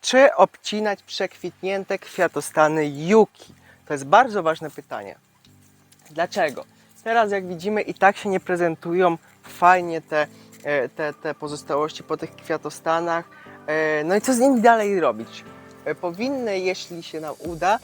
Czy obcinać przekwitnięte kwiatostany juki? To jest bardzo ważne pytanie. Dlaczego? Teraz jak widzimy i tak się nie prezentują fajnie te, e, te, te pozostałości po tych kwiatostanach. E, No i co z nimi dalej robić? E, Powinny, jeśli się nam uda,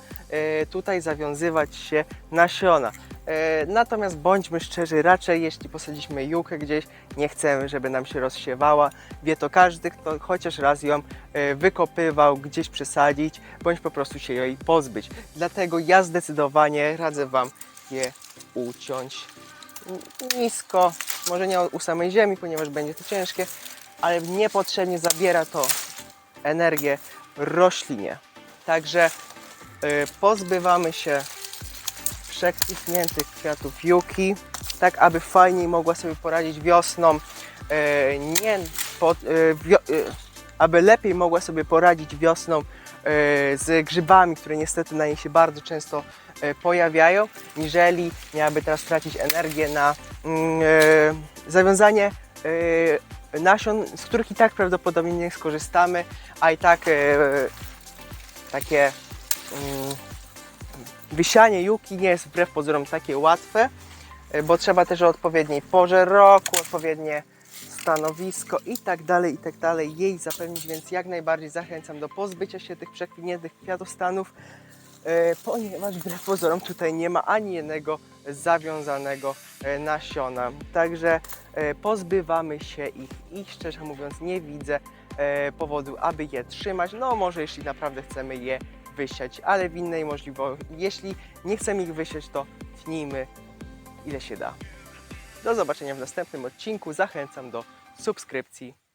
tutaj zawiązywać się nasiona. E, Natomiast bądźmy szczerzy, raczej jeśli posadziliśmy jukę gdzieś, nie chcemy, żeby nam się rozsiewała. Wie to każdy, kto chociaż raz ją e, wykopywał, gdzieś przesadzić, bądź po prostu się jej pozbyć. Dlatego ja zdecydowanie radzę Wam je uciąć nisko, może nie u samej ziemi, ponieważ będzie to ciężkie, ale niepotrzebnie zabiera to energię roślinie. Także y, pozbywamy się przekwitniętych kwiatów juki, tak aby fajniej mogła sobie poradzić wiosną, y, nie pod, y, wio, y, aby lepiej mogła sobie poradzić wiosną z grzybami, które niestety na niej się bardzo często pojawiają, niżeli miałaby teraz tracić energię na mm, zawiązanie nasion, z których i tak prawdopodobnie nie skorzystamy, a i tak takie mm, wysianie juki nie jest wbrew pozorom takie łatwe, y, bo trzeba też o odpowiedniej porze roku, odpowiednie stanowisko i tak dalej, i tak dalej jej zapewnić, więc jak najbardziej zachęcam do pozbycia się tych przekwiniętych kwiatostanów, e, ponieważ wbrew pozorom tutaj nie ma ani jednego zawiązanego e, nasiona. Także e, pozbywamy się ich i szczerze mówiąc nie widzę e, powodu, aby je trzymać. No może jeśli naprawdę chcemy je wysiać, ale w innej możliwości, jeśli nie chcemy ich wysiać, to tnijmy ile się da. Do zobaczenia w następnym odcinku. Zachęcam do subskrypcji